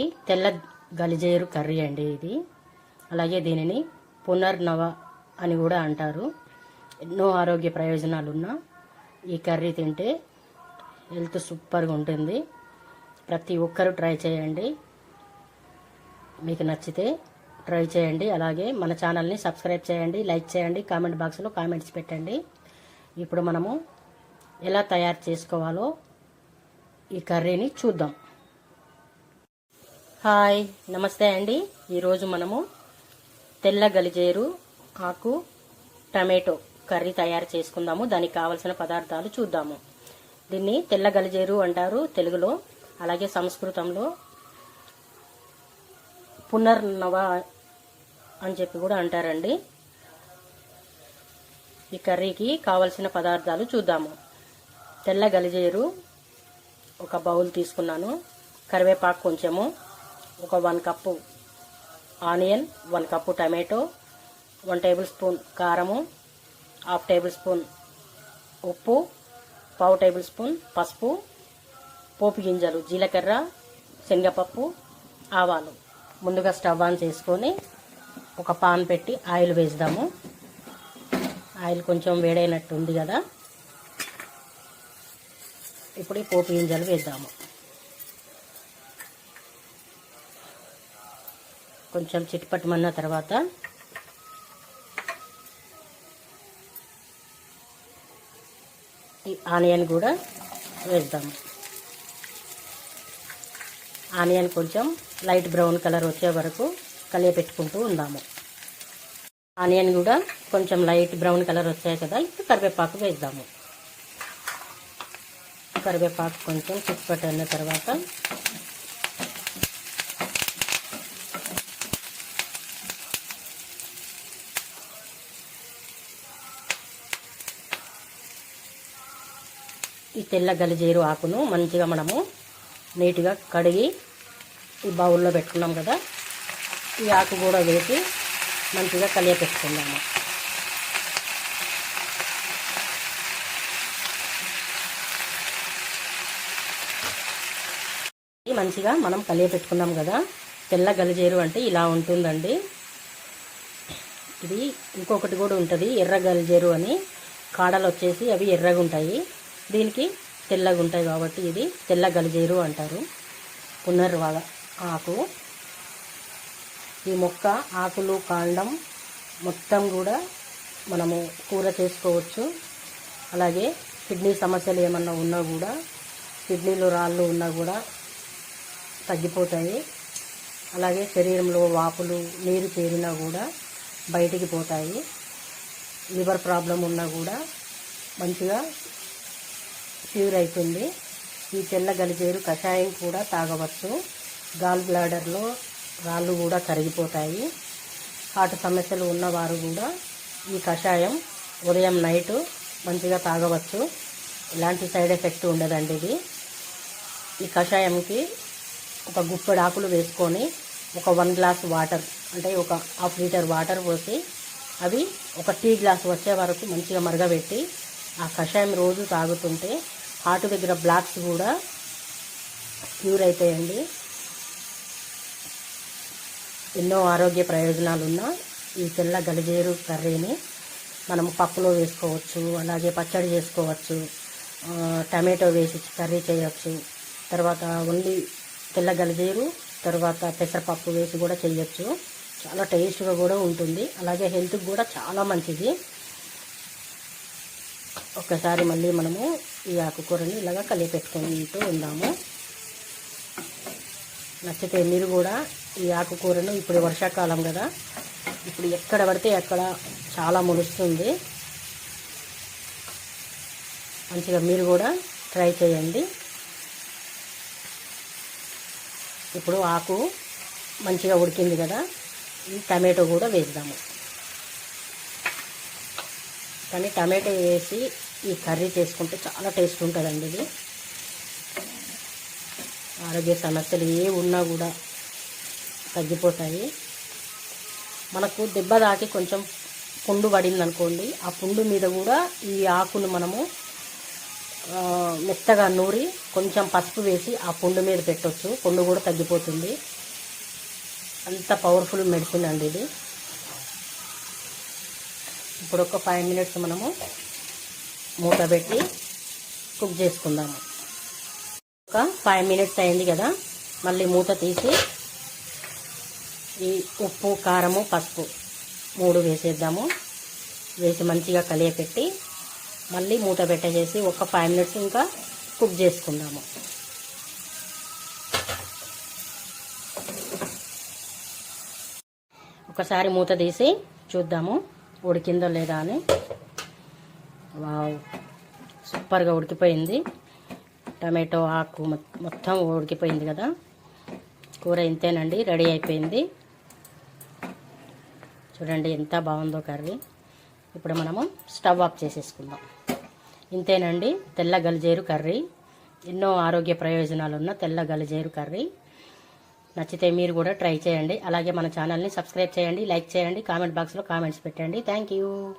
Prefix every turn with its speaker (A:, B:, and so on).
A: ఈ తెల్ల గలిజేరు కర్రీ అండి ఇది. అలాగే దీనిని పునర్నవ అని కూడా అంటారు. ఎన్నో ఆరోగ్య ప్రయోజనాలున్న ఈ కర్రీ తింటే హెల్త్ సూపర్గా ఉంటుంది. ప్రతి ఒక్కరూ ట్రై చేయండి. మీకు నచ్చితే ట్రై చేయండి. అలాగే మన ఛానల్ని సబ్స్క్రైబ్ చేయండి లైక్ చేయండి కామెంట్ బాక్స్లో కామెంట్స్ పెట్టండి. ఇప్పుడు మనము ఎలా తయారు చేసుకోవాలో ఈ కర్రీని చూద్దాం. హాయ్ నమస్తే అండి. ఈరోజు మనము తెల్ల గలిజేరు ఆకు టమాటో కర్రీ తయారు చేసుకుందాము. దానికి కావలసిన పదార్థాలు చూద్దాము. దీన్ని తెల్ల గలిజేరు అంటారు తెలుగులో. అలాగే సంస్కృతంలో పునర్నవ అని చెప్పి కూడా అంటారండి. ఈ కర్రీకి కావలసిన పదార్థాలు చూద్దాము. తెల్ల గలిజేరు ఒక బౌల్ తీసుకున్నాను. కరివేపాకు కొంచెము. ఒక one cup onion one cup tomato one tablespoon కారము హాఫ్ టేబుల్ స్పూన్ ఉప్పు పావు టేబుల్ స్పూన్ పసుపు పోపు గింజలు జీలకర్ర శనగపప్పు ఆవాలు. ముందుగా స్టవ్ ఆన్ చేసుకొని ఒక పాన్ పెట్టి ఆయిల్ వేద్దాము. ఆయిల్ కొంచెం వేడైనట్టు ఉంది కదా. ఇప్పుడు ఈ పోపు గింజలు వేద్దాము. కొంచెం చిట్పట్టమన్న తర్వాత ఈ ఆనియన్ కూడా వేద్దాము ఆనియన్ కొంచెం లైట్ బ్రౌన్ కలర్ వచ్చే వరకు కలియపెట్టుకుంటూ ఉందాము. ఆనియన్ కూడా కొంచెం లైట్ బ్రౌన్ కలర్ వచ్చాయి కదా ఇప్పుడు కరివేపాకు వేద్దాము. కరివేపాకు కొంచెం చిట్పట్టన్న తర్వాత ఈ తెల్ల గలిజేరు ఆకును మంచిగా మనము నీట్గా కడిగి ఈ బౌల్లో పెట్టుకున్నాం కదా ఈ ఆకు కూడా వేసి మంచిగా కలియపెట్టుకుందాము. ఇది మంచిగా మనం కలియపెట్టుకున్నాం కదా తెల్ల గలిజేరు అంటే ఇలా ఉంటుందండి. ఇది ఇంకొకటి కూడా ఉంటుంది ఎర్ర గలిజేరు అని కాడలు వచ్చేసి అవి ఎర్రగా ఉంటాయి దీనికి తెల్లగా ఉంటాయి కాబట్టి ఇది తెల్ల గలిజేరు అంటారు. పునర్వాద ఆకు. ఈ మొక్క ఆకులు కాండం మొత్తం కూడా మనము కూర చేసుకోవచ్చు. అలాగే కిడ్నీ సమస్యలు ఏమన్నా ఉన్నా కూడా కిడ్నీలో రాళ్ళు ఉన్నా కూడా తగ్గిపోతాయి. అలాగే శరీరంలో వాపులు నీరు చేరినా కూడా బయటికి పోతాయి. లివర్ ప్రాబ్లం ఉన్నా కూడా మంచిగా క్యూర్ అవుతుంది ఈ తెల్ల గలిజేరు కషాయం కూడా తాగవచ్చు. గాల్ బ్లాడర్లో రాళ్ళు కూడా కరిగిపోతాయి. హార్ట్ సమస్యలు ఉన్నవారు కూడా ఈ కషాయం ఉదయం నైట్ మంచిగా తాగవచ్చు. ఎలాంటి సైడ్ ఎఫెక్ట్ ఉండదండి ఇది. ఈ కషాయంకి ఒక గుప్పెడు ఆకులు వేసుకొని ఒక వన్ గ్లాస్ వాటర్ అంటే ఒక హాఫ్ లీటర్ వాటర్ పోసి అవి ఒక టీ గ్లాస్ వచ్చే వరకు మంచిగా మరగబెట్టి ఆ కషాయం రోజు తాగుతుంటే హార్ట్ దగ్గర బ్లాక్స్ కూడా క్యూర్ అవుతాయండి ఎన్నో ఆరోగ్య ప్రయోజనాలు ఉన్న ఈ తెల్ల గలిజేరు కర్రీని మనం పప్పులో వేసుకోవచ్చు అలాగే పచ్చడి చేసుకోవచ్చు టమాటో వేసి కర్రీ చేయవచ్చు తర్వాత ఓన్లీ తెల్ల గలిజేరు తర్వాత పెసరపప్పు వేసి కూడా చేయొచ్చు. చాలా టేస్ట్గా కూడా ఉంటుంది. అలాగే హెల్త్కి కూడా చాలా మంచిది. ఒక్కసారి మళ్ళీ మనము ఈ ఆకుకూరని ఇలాగా కలిపెట్టుకుంటూ ఉందాము. నచ్చితే మీరు కూడా ఈ ఆకుకూరను ఇప్పుడు వర్షాకాలం కదా ఇప్పుడు ఎక్కడ పడితే అక్కడ చాలా ములుస్తుంది. మంచిగా మీరు కూడా ట్రై చేయండి. ఇప్పుడు ఆకు మంచిగా ఉడికింది కదా ఈ టమాటో కూడా వేద్దాము. కానీ టమాటో వేసి ఈ కర్రీ చేసుకుంటే చాలా టేస్ట్ ఉంటుందండి ఇది. ఆరోగ్య సమస్యలు ఏ ఉన్నా కూడా తగ్గిపోతాయి. మనకు దెబ్బ తాకి కొంచెం పుండు పడింది అనుకోండి ఆ పుండు మీద కూడా ఈ ఆకును మనము మెత్తగా నూరి కొంచెం పసుపు వేసి ఆ పుండు మీద పెట్టొచ్చు. పుండు కూడా తగ్గిపోతుంది. అంత పవర్ఫుల్ మెడిసిన్ అండి ఇది. ఇప్పుడు ఒక ఫైవ్ మినిట్స్ మనము మూత పెట్టి కుక్ చేసుకుందాము. ఒక ఫైవ్ మినిట్స్ అయింది కదా మళ్ళీ మూత తీసి ఈ ఉప్పు కారము పసుపు మూడు వేసేద్దాము. వేసి మంచిగా కలియపెట్టి మళ్ళీ మూత పెట్టేసేసి ఒక ఫైవ్ మినిట్స్ ఇంకా కుక్ చేసుకుందాము. ఒకసారి మూత తీసి చూద్దాము ఉడికిందో లేదా అని. వావ్. సూపర్గా ఉడికిపోయింది. టమాటో ఆకు మొత్తం ఉడికిపోయింది కదా. కూర ఇంతేనండి రెడీ అయిపోయింది. చూడండి ఎంత బాగుందో కర్రీ. ఇప్పుడు మనము స్టవ్ ఆఫ్ చేసేసుకుందాం. ఇంతేనండి తెల్ల గలిజేరు కర్రీ. ఎన్నో ఆరోగ్య ప్రయోజనాలు ఉన్న తెల్ల గలిజేరు కర్రీ. నచ్చితే మీరు కూడా ట్రై చేయండి. అలాగే మన ఛానల్ని సబ్స్క్రైబ్ చేయండి లైక్ చేయండి కామెంట్ బాక్స్లో కామెంట్స్ పెట్టండి. Thank you.